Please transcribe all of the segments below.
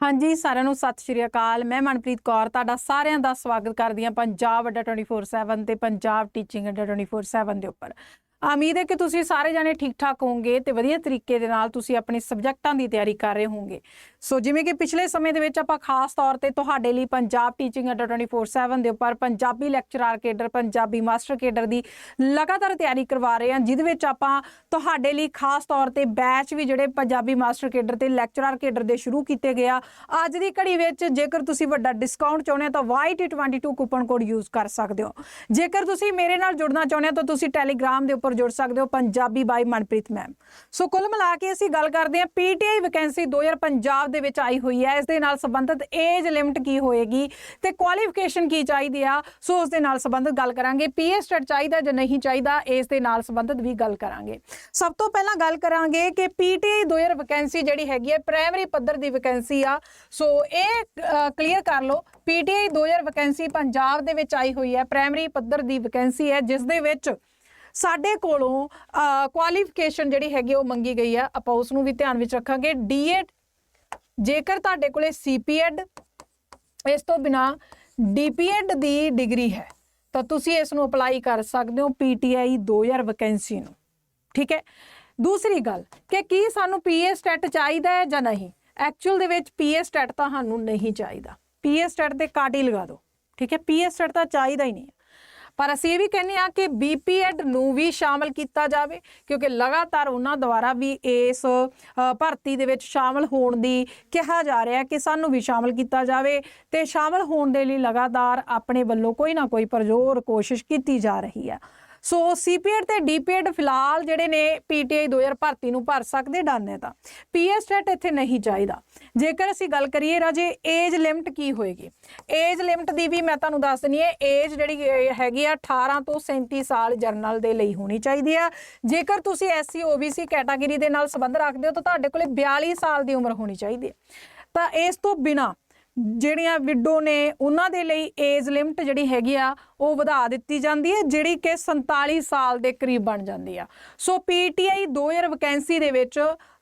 ਹਾਂਜੀ, ਸਾਰਿਆਂ ਨੂੰ ਸਤਿ ਸ਼੍ਰੀ ਅਕਾਲ। ਮੈਂ ਮਨਪ੍ਰੀਤ ਕੌਰ, ਤੁਹਾਡਾ ਸਾਰਿਆਂ ਦਾ ਸਵਾਗਤ ਕਰਦੀ ਹਾਂ ਪੰਜਾਬ ਅੱਡਾ 24/7 ਤੇ ਪੰਜਾਬ ਟੀਚਿੰਗ ਅੱਡਾ 24/7 ਦੇ ਉੱਪਰ। ਉਮੀਦ ਹੈ ਕਿ ਤੁਸੀਂ ਸਾਰੇ ਜਾਣੇ ਠੀਕ ਠਾਕ ਹੋਵੋਗੇ ਤੇ ਵਧੀਆ ਤਰੀਕੇ ਦੇ ਨਾਲ ਤੁਸੀਂ ਆਪਣੇ ਸਬਜੈਕਟਾਂ ਦੀ ਤਿਆਰੀ ਕਰ ਰਹੇ ਹੋਵੋਗੇ। ਸੋ ਜਿਵੇਂ ਕਿ ਪਿਛਲੇ ਸਮੇਂ ਦੇ ਵਿੱਚ ਆਪਾਂ ਖਾਸ ਤੌਰ ਤੇ ਤੁਹਾਡੇ ਲਈ ਪੰਜਾਬ ਟੀਚਿੰਗ ਅੱਡਾ 24/7 ਦੇ ਉੱਪਰ Punjabi lecturer cadre Punjabi master cadre ਦੀ ਲਗਾਤਾਰ ਤਿਆਰੀ ਕਰਵਾ ਰਹੇ ਹਾਂ, ਜਿਹਦੇ ਵਿੱਚ ਆਪਾਂ ਤੁਹਾਡੇ ਲਈ ਖਾਸ ਤੌਰ ਤੇ ਬੈਚ ਵੀ ਜਿਹੜੇ ਪੰਜਾਬੀ ਮਾਸਟਰ ਕੇਡਰ ਤੇ ਲੈਕਚਰਰ ਕੇਡਰ ਦੇ ਸ਼ੁਰੂ ਕੀਤੇ ਗਿਆ ਅੱਜ ਦੀ ਘੜੀ ਵਿੱਚ ਜੇਕਰ ਤੁਸੀਂ ਵੱਡਾ ਡਿਸਕਾਊਂਟ ਚਾਹੁੰਦੇ ਹੋ ਤਾਂ YT22 ਕੂਪਨ ਕੋਡ ਯੂਜ਼ ਕਰ ਸਕਦੇ ਹੋ। ਜੇਕਰ ਤੁਸੀਂ ਮੇਰੇ ਨਾਲ ਜੁੜਨਾ ਚਾਹੁੰਦੇ ਹੋ ਤਾਂ ਤੁਸੀਂ ਟੈਲੀਗ੍ਰਾਮ ਦੇ ਉੱਪਰ ਜੁੜ ਸਕਦੇ ਹੋ Punjabi by Manpreet ma'am. So ਕੁੱਲ ਮਿਲਾ ਕੇ ਅਸੀਂ ਗੱਲ ਕਰਦੇ ਹਾਂ ਪੀਟੀਆਈ ਵੈਕੈਂਸੀ 2050 ਦੇ ਵਿੱਚ ਆਈ ਹੋਈ ਹੈ। ਇਸ ਦੇ ਨਾਲ ਸੰਬੰਧਿਤ ਏਜ ਲਿਮਟ ਕੀ ਹੋਏਗੀ ਤੇ ਕੁਆਲੀਫਿਕੇਸ਼ਨ ਕੀ ਚਾਹੀਦੀ ਆ, ਸੋ ਉਸ ਦੇ ਨਾਲ ਸੰਬੰਧਿਤ ਗੱਲ ਕਰਾਂਗੇ। ਪੀਐਸ ਸਟੇਟ ਚਾਹੀਦਾ ਜਾਂ ਨਹੀਂ ਚਾਹੀਦਾ, ਇਸ ਦੇ ਨਾਲ ਸੰਬੰਧਿਤ ਵੀ ਗੱਲ ਕਰਾਂਗੇ। ਸਭ ਤੋਂ ਪਹਿਲਾਂ ਗੱਲ ਕਰਾਂਗੇ ਕਿ ਪੀਟੀਆਈ 2000 ਵੈਕੈਂਸੀ ਜਿਹੜੀ ਹੈਗੀ ਹੈ, ਪ੍ਰਾਇਮਰੀ ਪੱਧਰ ਦੀ ਵੈਕੈਂਸੀ ਆ। ਸੋ ਇਹ ਕਲੀਅਰ ਕਰ ਲਓ, ਪੀਟੀਆਈ 2000 ਵੈਕੈਂਸੀ ਪੰਜਾਬ ਦੇ ਵਿੱਚ ਆਈ ਹੋਈ ਹੈ, ਪ੍ਰਾਇਮਰੀ ਪੱਧਰ ਦੀ ਵੈਕੈਂਸੀ ਹੈ, ਜਿਸ ਦੇ ਵਿੱਚ ਸਾਡੇ ਕੋਲੋਂ ਕੁਆਲੀਫਿਕੇਸ਼ਨ ਜਿਹੜੀ ਹੈਗੀ ਉਹ ਮੰਗੀ ਗਈ ਆ। ਆਪਾਂ ਉਸ ਨੂੰ ਵੀ ਧਿਆਨ ਵਿੱਚ ਰੱਖਾਂਗੇ। ਡੀਐਡ ਜੇਕਰ ਤੁਹਾਡੇ ਕੋਲੇ ਸੀਪੀਐਡ ਇਸ ਤੋਂ ਬਿਨਾ ਡੀਪੀਐਡ ਦੀ ਡਿਗਰੀ ਹੈ, ਤਾਂ ਤੁਸੀਂ ਇਸ ਨੂੰ ਅਪਲਾਈ ਕਰ ਸਕਦੇ ਹੋ ਪੀਟੀਆਈ 2000 ਵੈਕੈਂਸੀ ਨੂੰ। ਠੀਕ ਹੈ? ਦੂਸਰੀ ਗੱਲ ਕਿ ਕੀ ਸਾਨੂੰ ਪੀਐਸ ਸਟੈਟ ਚਾਹੀਦਾ ਹੈ ਜਾਂ ਨਹੀਂ? ਐਕਚੁਅਲ ਦੇ ਵਿੱਚ ਪੀਐਸ ਸਟੈਟ ਤਾਂ ਸਾਨੂੰ ਨਹੀਂ ਚਾਹੀਦਾ। ਪੀਐਸ ਸਟੈਟ ਦੇ ਕਾਟ ਹੀ ਲਗਾ ਦਿਓ। ਠੀਕ ਹੈ? ਪੀਐਸ ਸਟੈਟ ਤਾਂ ਚਾਹੀਦਾ ਹੀ ਨਹੀਂ ਹੈ। ਪਰ ਅਸੀਂ ਇਹ ਵੀ ਕਹਿੰਦੇ ਆ ਕਿ ਬੀਪੀਐਡ ਨੂੰ ਵੀ ਸ਼ਾਮਲ ਕੀਤਾ ਜਾਵੇ, ਕਿਉਂਕਿ ਲਗਾਤਾਰ ਉਹਨਾਂ ਦੁਆਰਾ ਵੀ ਇਸ ਭਰਤੀ ਦੇ ਵਿੱਚ ਸ਼ਾਮਲ ਹੋਣ ਦੀ ਕਿਹਾ ਜਾ ਰਿਹਾ ਕਿ ਸਾਨੂੰ ਵੀ ਸ਼ਾਮਲ ਕੀਤਾ ਜਾਵੇ ਤੇ ਸ਼ਾਮਲ ਹੋਣ ਦੇ ਲਈ ਲਗਾਤਾਰ ਆਪਣੇ ਵੱਲੋਂ ਕੋਈ ਨਾ ਕੋਈ ਪਰਜੋਰ ਕੋਸ਼ਿਸ਼ ਕੀਤੀ ਜਾ ਰਹੀ ਹੈ। ਸੋ ਸੀਪੀਐਡ ਤੇ ਡੀਪੀਐਡ ਫਿਲਹਾਲ ਜਿਹੜੇ ਨੇ ਪੀਟੀਆਈ 2000 ਭਰਤੀ ਨੂੰ ਭਰ ਸਕਦੇ ਡਨ ਹੈ ਤਾਂ। ਪੀਐਸ ਸਟੇਟ ਇੱਥੇ ਨਹੀਂ ਚਾਹੀਦਾ। ਜੇਕਰ ਅਸੀਂ ਗੱਲ ਕਰੀਏ ਰਾਜੇ, ਏਜ ਲਿਮਟ ਕੀ ਹੋਏਗੀ? ਏਜ ਲਿਮਟ ਦੀ ਵੀ ਮੈਂ ਤੁਹਾਨੂੰ ਦੱਸ ਦਿੰਨੀ ਹੈ, ਏਜ ਜਿਹੜੀ ਹੈਗੀ ਆ 18 ਤੋਂ 37 ਸਾਲ ਜਰਨਲ ਦੇ ਲਈ ਹੋਣੀ ਚਾਹੀਦੀ ਆ। ਜੇਕਰ ਤੁਸੀਂ ਐਸਸੀ, ਓਬੀਸੀ ਕੈਟਾਗਰੀ ਦੇ ਨਾਲ ਸੰਬੰਧ ਰੱਖਦੇ ਹੋ ਤਾਂ ਤੁਹਾਡੇ ਕੋਲੇ 42 ਸਾਲ ਦੀ ਉਮਰ ਹੋਣੀ ਚਾਹੀਦੀ ਹੈ। ਤਾਂ ਇਸ ਤੋਂ ਬਿਨਾ ਜਿਹੜੀਆਂ ਵਿਡੋ ਨੇ ਉਹਨਾਂ ਦੇ ਲਈ ਏਜ ਲਿਮਟ ਜਿਹੜੀ ਹੈਗੀ ਆ, ਉਹ ਵਧਾ ਦਿੱਤੀ ਜਾਂਦੀ ਹੈ, ਜਿਹੜੀ ਕਿ 47 ਸਾਲ ਦੇ ਕਰੀਬ ਬਣ ਜਾਂਦੀ ਆ। ਸੋ ਪੀਟੀਆਈ 2000 ਵੈਕੈਂਸੀ ਦੇ ਵਿੱਚ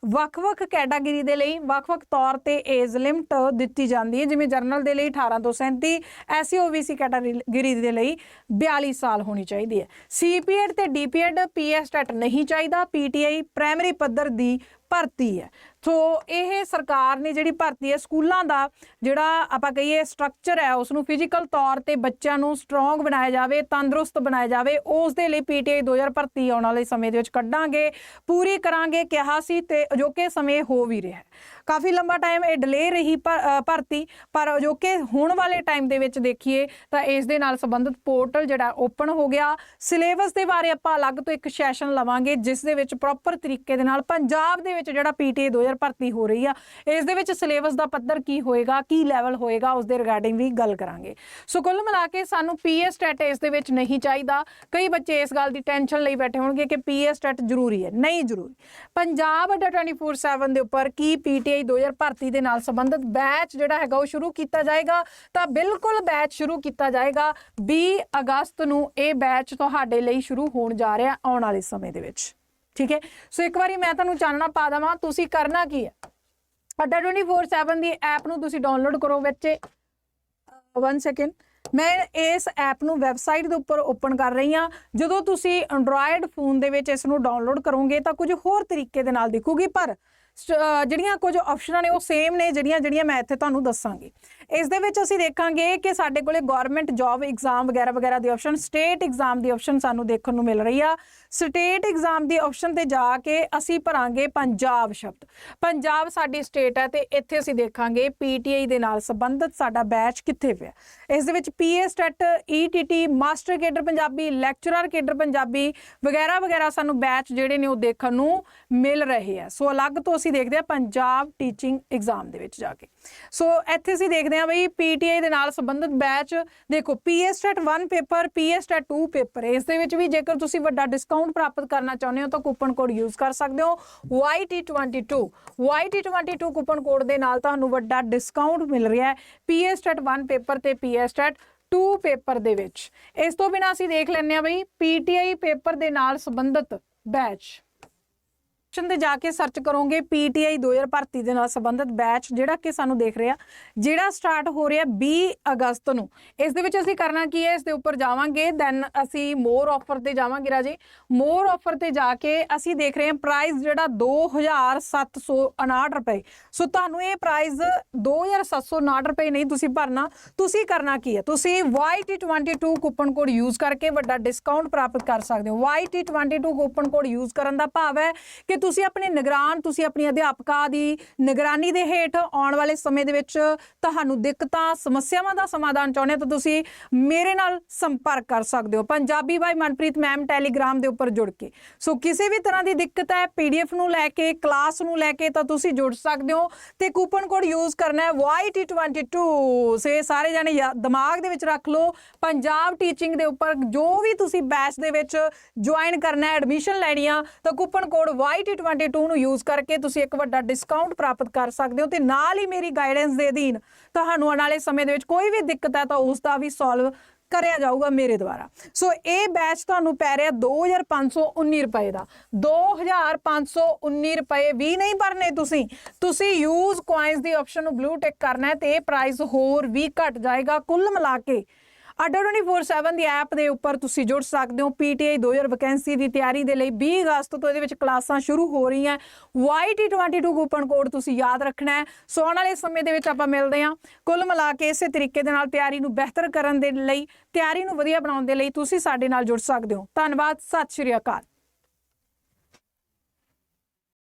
ਵੱਖ-ਵੱਖ ਕੈਟਾਗਰੀ ਦੇ ਲਈ ਵੱਖ-ਵੱਖ ਤੌਰ ਤੇ ਏਜ ਲਿਮਟ ਦਿੱਤੀ ਜਾਂਦੀ ਹੈ, ਜਿਵੇਂ ਜਰਨਲ ਦੇ ਲਈ 18 ਤੋਂ 37 ਐਸਸੀ ਓਬੀਸੀ ਕੈਟਾਗਰੀ ਦੇ ਲਈ 42 ਸਾਲ ਹੋਣੀ ਚਾਹੀਦੀ ਹੈ। ਸੀਪੀਐਡ ਤੇ ਡੀਪੀਐਡ ਪੀਐਸ ਟੈਟ ਨਹੀਂ ਚਾਹੀਦਾ ਪੀਟੀਆਈ ਪ੍ਰਾਇਮਰੀ ਪੱਧਰ ਦੀ ਭਰਤੀ ਹੈ। ਸੋ ਇਹ ਸਰਕਾਰ ਨੇ ਜਿਹੜੀ ਭਰਤੀ ਹੈ, ਸਕੂਲਾਂ ਦਾ ਜਿਹੜਾ ਆਪਾਂ ਕਹੀਏ ਸਟਰਕਚਰ ਹੈ ਉਸ ਨੂੰ ਫਿਜ਼ੀਕਲ ਤੌਰ ਤੇ ਬੱਚਿਆਂ ਨੂੰ ਸਟਰੋਂਗ ਬਣਾਇਆ ਜਾਵੇ, ਤੰਦਰੁਸਤ ਬਣਾਇਆ ਜਾਵੇ, ਉਸ ਦੇ ਲਈ ਪੀਟੀਆਈ 2000 ਭਰਤੀ ਆਉਣ ਵਾਲੇ ਸਮੇਂ ਦੇ ਵਿੱਚ ਕੱਢਾਂਗੇ, ਪੂਰੀ ਕਰਾਂਗੇ ਕਿਹਾ ਸੀ ਤੇ ਅਜੋਕੇ ਸਮੇਂ ਹੋ ਵੀ ਰਿਹਾ ਕਾਫੀ ਲੰਬਾ ਟਾਈਮ ਇਹ ਡਿਲੇ ਰਹੀ ਭਰਤੀ, ਪਰ ਅਜੋਕੇ ਹੋਣ ਵਾਲੇ ਟਾਈਮ ਦੇ ਵਿੱਚ ਦੇਖੀਏ ਤਾਂ ਇਸ ਦੇ ਨਾਲ ਸੰਬੰਧਿਤ ਪੋਰਟਲ ਜਿਹੜਾ ਓਪਨ ਹੋ ਗਿਆ। ਸਿਲੇਬਸ ਦੇ ਬਾਰੇ ਆਪਾਂ ਅਲੱਗ ਤੋਂ ਇੱਕ ਸੈਸ਼ਨ ਲਵਾਂਗੇ, ਜਿਸ ਦੇ ਵਿੱਚ ਪ੍ਰੋਪਰ ਤਰੀਕੇ ਦੇ ਨਾਲ ਪੰਜਾਬ ਦੇ ਵਿੱਚ ਜਿਹੜਾ ਪੀਟੀ 2000 ਭਰਤੀ ਹੋ ਰਹੀ ਆ। ਇਸ ਦੇ ਵਿੱਚ ਸਿਲੇਬਸ ਦਾ ਪੱਧਰ ਕੀ ਹੋਏਗਾ, ਕੀ ਲੈਵਲ ਹੋਏਗਾ, ਉਸ ਦੇ ਰਿਗਾਰਡਿੰਗ ਵੀ ਗੱਲ ਕਰਾਂਗੇ। ਸੋ ਕੁੱਲ ਮਿਲਾ ਕੇ ਸਾਨੂੰ ਪੀਐਸ ਸਟੈਟ ਇਸ ਦੇ ਵਿੱਚ ਨਹੀਂ ਚਾਹੀਦਾ। ਕਈ ਬੱਚੇ ਇਸ ਗੱਲ ਦੀ ਟੈਨਸ਼ਨ ਲਈ ਬੈਠੇ ਹੋਣਗੇ ਕਿ ਪੀਐਸ ਸਟੈਟ ਜ਼ਰੂਰੀ ਹੈ, ਨਹੀਂ ਜ਼ਰੂਰੀ। ਪੰਜਾਬ ਅੱਡਾ 24/7 ਦੇ ਉੱਪਰ ਕੀ ਪੀਟੀਆਈ 2000 ਭਰਤੀ ਦੇ ਨਾਲ ਸੰਬੰਧਿਤ ਬੈਚ ਜਿਹੜਾ ਹੈਗਾ ਉਹ ਸ਼ੁਰੂ ਕੀਤਾ ਜਾਏਗਾ? ਤਾਂ ਬਿਲਕੁਲ ਬੈਚ ਸ਼ੁਰੂ ਕੀਤਾ ਜਾਏਗਾ। 20 ਅਗਸਤ ਨੂੰ ਇਹ ਬੈਚ ਤੁਹਾਡੇ ਲਈ ਸ਼ੁਰੂ ਹੋਣ ਜਾ ਰਿਹਾ ਆਉਣ ਵਾਲੇ ਸਮੇਂ ਦੇ ਵਿੱਚ। ਠੀਕ ਹੈ? ਸੋ ਇੱਕ ਵਾਰੀ ਮੈਂ ਤੁਹਾਨੂੰ ਚਾਨਣਾ ਪਾ ਦਵਾਂ, ਤੁਸੀਂ ਕਰਨਾ ਕੀ ਹੈ? ਅੱਡਾ 24/7 ਦੀ ਐਪ ਨੂੰ ਤੁਸੀਂ ਡਾਊਨਲੋਡ ਕਰੋ ਵਿੱਚ। 1 ਸੈਕਿੰਡ ਮੈਂ ਇਸ ਐਪ ਨੂੰ ਵੈਬਸਾਈਟ ਦੇ ਉੱਪਰ ਓਪਨ ਕਰ ਰਹੀ ਹਾਂ। ਜਦੋਂ ਤੁਸੀਂ ਐਂਡਰੋਇਡ ਫੋਨ ਦੇ ਵਿੱਚ ਇਸ ਨੂੰ ਡਾਊਨਲੋਡ ਕਰੋਗੇ, ਤਾਂ ਕੁਝ ਹੋਰ ਤਰੀਕੇ ਦੇ ਨਾਲ ਦਿਖੂਗੀ, ਪਰ ਜਿਹੜੀਆਂ ਕੁਝ ਆਪਸ਼ਨਾਂ ਨੇ ਉਹ ਸੇਮ ਨੇ ਜਿਹੜੀਆਂ ਜਿਹੜੀਆਂ ਮੈਂ ਇੱਥੇ ਤੁਹਾਨੂੰ ਦੱਸਾਂਗੀ। ਇਸ ਦੇ ਵਿੱਚ ਅਸੀਂ ਦੇਖਾਂਗੇ ਕਿ ਸਾਡੇ ਕੋਲੇ ਗਵਰਨਮੈਂਟ ਜੌਬ ਐਗਜ਼ਾਮ ਵਗੈਰਾ ਵਗੈਰਾ ਦੀ ਆਪਸ਼ਨ ਸਟੇਟ ਐਗਜ਼ਾਮ ਦੀ ਆਪਸ਼ਨ ਸਾਨੂੰ ਦੇਖਣ ਨੂੰ ਮਿਲ ਰਹੀ ਆ। ਸਟੇਟ ਐਗਜ਼ਾਮ ਦੀ ਆਪਸ਼ਨ ਤੇ ਜਾ ਕੇ ਅਸੀਂ ਭਰਾਂਗੇ ਪੰਜਾਬ ਸ਼ਬਦ। ਪੰਜਾਬ ਸਾਡੀ ਸਟੇਟ ਹੈ ਤੇ ਇੱਥੇ ਅਸੀਂ ਦੇਖਾਂਗੇ ਪੀਟੀਆਈ ਦੇ ਨਾਲ ਸੰਬੰਧਿਤ ਸਾਡਾ ਬੈਚ ਕਿੱਥੇ ਪਿਆ। ਇਸ ਦੇ ਵਿੱਚ PSTET ETT master cadre Punjabi lecturer cadre Punjabi ਵਗੈਰਾ ਵਗੈਰਾ ਸਾਨੂੰ ਬੈਚ ਜਿਹੜੇ ਨੇ ਉਹ ਦੇਖਣ ਨੂੰ ਮਿਲ ਰਹੇ ਆ। ਸੋ ਅਲੱਗ ਤੋਂ ਅਸੀਂ ਦੇਖਦੇ ਆ ਪੰਜਾਬ ਟੀਚਿੰਗ ਐਗਜ਼ਾਮ ਦੇ ਵਿੱਚ ਜਾ ਕੇ। ਸੋ ਇੱਥੇ ਅਸੀਂ ਦੇਖਦੇ ਆ ਬਈ ਪੀਟੀਆਈ ਦੇ ਨਾਲ ਸੰਬੰਧਿਤ ਬੈਚ ਦੇਖੋ PS TET 1 paper PS TET 2 paper ਇਸ ਦੇ ਵਿੱਚ ਵੀ ਜੇਕਰ ਤੁਸੀਂ ਵੱਡਾ ਡਿਸਕਾਊਂਟ ਪ੍ਰਾਪਤ ਕਰਨਾ ਚਾਹੁੰਦੇ ਹੋ, ਤਾਂ ਕੂਪਨ ਕੋਡ ਯੂਜ਼ ਕਰ ਸਕਦੇ ਹੋ YT22 YT22 ਕੂਪਨ ਕੋਡ ਦੇ ਨਾਲ ਤੁਹਾਨੂੰ ਵੱਡਾ ਡਿਸਕਾਊਂਟ ਮਿਲ ਰਿਹਾ ਹੈ ਪੀਐਸ ਟੈਟ 1 ਪੇਪਰ ਤੇ ਪੀਐਸ ਟੈਟ 2 ਪੇਪਰ ਦੇ ਵਿੱਚ। ਇਸ ਤੋਂ ਬਿਨਾਂ ਅਸੀਂ ਦੇਖ ਲੈਂਦੇ ਆ ਬਈ ਪੀਟੀਆਈ ਪੇਪਰ ਦੇ ਨਾਲ ਸੰਬੰਧਿਤ ਬੈਚ ਤੇ ਜਾ ਕੇ ਸਰਚ ਕਰੋਗੇ ਪੀਟੀਆਈ 2000 ਭਰਤੀ ਦੇ ਨਾਲ ਸੰਬੰਧਿਤ ਬੈਚ ਜਿਹੜਾ ਕਿ ਸਾਨੂੰ ਦੇਖ ਰਿਹਾ, ਜਿਹੜਾ ਸਟਾਰਟ ਹੋ ਰਿਹਾ 20 ਅਗਸਤ ਨੂੰ। ਇਸ ਦੇ ਵਿੱਚ ਅਸੀਂ ਕਰਨਾ ਕੀ ਹੈ? ਇਸ ਦੇ ਉੱਪਰ ਜਾਵਾਂਗੇ ਦੈਨ ਅਸੀਂ ਮੋਰ ਆਫਰ ਤੇ ਜਾਵਾਂਗੇ ਰਾਜੇ। ਮੋਰ ਆਫਰ ਤੇ ਜਾ ਕੇ ਅਸੀਂ ਦੇਖ ਰਹੇ ਹਾਂ ਪ੍ਰਾਈਸ ਜਿਹੜਾ 2759 ਰੁਪਏ। ਸੋ ਤੁਹਾਨੂੰ ਇਹ ਪ੍ਰਾਈਸ 2759 ਰੁਪਏ ਨਹੀਂ ਤੁਸੀਂ ਭਰਨਾ, ਤੁਸੀਂ ਕਰਨਾ ਕੀ ਹੈ? ਤੁਸੀਂ YT22 ਕੂਪਨ ਕੋਡ ਯੂਜ਼ ਕਰਕੇ ਵੱਡਾ ਡਿਸਕਾਊਂਟ ਪ੍ਰਾਪਤ ਕਰ ਸਕਦੇ ਹੋ। YT22 ਕੂਪਨ ਕੋਡ ਯੂਜ਼ ਕਰਨ ਦਾ ਭਾਵ ਹੈ ਕਿ ਤੁਸੀਂ ਆਪਣੇ ਨਿਗਰਾਨ, ਤੁਸੀਂ ਆਪਣੀ ਅਧਿਆਪਕਾਂ ਦੀ ਨਿਗਰਾਨੀ ਦੇ ਹੇਠ ਆਉਣ ਵਾਲੇ ਸਮੇਂ ਦੇ ਵਿੱਚ ਤੁਹਾਨੂੰ ਦਿੱਕਤਾਂ, ਸਮੱਸਿਆਵਾਂ ਦਾ ਸਮਾਧਾਨ ਚਾਹੁੰਦੇ ਹੋ ਤਾਂ ਤੁਸੀਂ ਮੇਰੇ ਨਾਲ ਸੰਪਰਕ ਕਰ ਸਕਦੇ ਹੋ। Punjabi by Manpreet ma'am Telegram ਦੇ ਉੱਪਰ ਜੁੜ ਕੇ। ਸੋ ਕਿਸੇ ਵੀ ਤਰ੍ਹਾਂ ਦੀ ਦਿੱਕਤ ਹੈ ਪੀਡੀਐਫ ਨੂੰ ਲੈ ਕੇ, ਕਲਾਸ ਨੂੰ ਲੈ ਕੇ ਤਾਂ ਤੁਸੀਂ ਜੁੜ ਸਕਦੇ ਹੋ ਤੇ ਕੂਪਨ ਕੋਡ ਯੂਜ਼ ਕਰਨਾ ਹੈ YT22 ਸੇ ਸਾਰੇ ਜਾਣੇ ਯਾ- ਦਿਮਾਗ ਦੇ ਵਿੱਚ ਰੱਖ ਲਓ। ਪੰਜਾਬ ਟੀਚਿੰਗ ਦੇ ਉੱਪਰ ਜੋ ਵੀ ਤੁਸੀਂ ਬੈਚ ਦੇ ਵਿੱਚ ਜੁਆਇਨ ਕਰਨਾ ਹੈ, ਐਡਮਿਸ਼ਨ ਲੈਣੀ ਆ, ਤਾਂ ਕੂਪਨ ਕੋਡ YT22 ਨੂੰ ਯੂਜ਼ ਕਰਕੇ ਤੁਸੀਂ ਇੱਕ ਵੱਡਾ ਡਿਸਕਾਊਂਟ ਪ੍ਰਾਪਤ ਕਰ ਸਕਦੇ ਹੋ ਤੇ ਨਾਲ ਹੀ ਮੇਰੀ ਗਾਈਡੈਂਸ ਦੇ ਅਧੀਨ ਤੁਹਾਨੂੰ ਆਉਣ ਵਾਲੇ ਸਮੇਂ ਦੇ ਵਿੱਚ ਕੋਈ ਵੀ ਦਿੱਕਤ ਹੈ ਤਾਂ ਉਸ ਦਾ ਵੀ ਸੋਲਵ ਕਰਿਆ ਜਾਊਗਾ ਮੇਰੇ ਦੁਆਰਾ। ਸੋ ਇਹ ਬੈਚ ਤੁਹਾਨੂੰ ਪੈ ਰਿਹਾ 2519 ਰੁਪਏ ਦਾ। 2519 ਰੁਪਏ ਵੀ ਨਹੀਂ ਭਰਨੇ ਤੁਸੀਂ। ਤੁਸੀਂ ਯੂਜ਼ ਕੁਆਇਨਸ ਦੀ ਆਪਸ਼ਨ ਨੂੰ ਬਲੂ ਟਿਕ ਕਰਨਾ ਹੈ ਤੇ ਇਹ ਪ੍ਰਾਈਸ ਹੋਰ ਵੀ ਘਟ ਜਾਏਗਾ ਕੁੱਲ ਮਿਲਾ ਕੇ। ਅੱਡਾ 24/7 ਦੀ ਐਪ ਦੇ ਉੱਪਰ ਤੁਸੀਂ ਜੁੜ ਸਕਦੇ ਹੋ। ਪੀਟੀਆਈ 2000 ਵੈਕੈਂਸੀ ਦੀ ਤਿਆਰੀ ਦੇ ਲਈ 20 ਅਗਸਤ ਤੋਂ ਇਹਦੇ ਵਿੱਚ ਕਲਾਸਾਂ ਸ਼ੁਰੂ ਹੋ ਰਹੀਆਂ। YT22 ਕੂਪਨ ਕੋਡ ਤੁਸੀਂ ਯਾਦ ਰੱਖਣਾ ਹੈ। ਸੋ ਆਉਣ ਵਾਲੇ ਸਮੇਂ ਦੇ ਵਿੱਚ ਆਪਾਂ ਮਿਲਦੇ ਹਾਂ। ਕੁੱਲ ਮਿਲਾ ਕੇ ਇਸੇ ਤਰੀਕੇ ਦੇ ਨਾਲ ਤਿਆਰੀ ਨੂੰ ਬਿਹਤਰ ਕਰਨ ਦੇ ਲਈ, ਤਿਆਰੀ ਨੂੰ ਵਧੀਆ ਬਣਾਉਣ ਦੇ ਲਈ ਤੁਸੀਂ ਸਾਡੇ ਨਾਲ ਜੁੜ ਸਕਦੇ ਹੋ। ਧੰਨਵਾਦ, ਸਤਿ ਸ਼੍ਰੀ ਅਕਾਲ।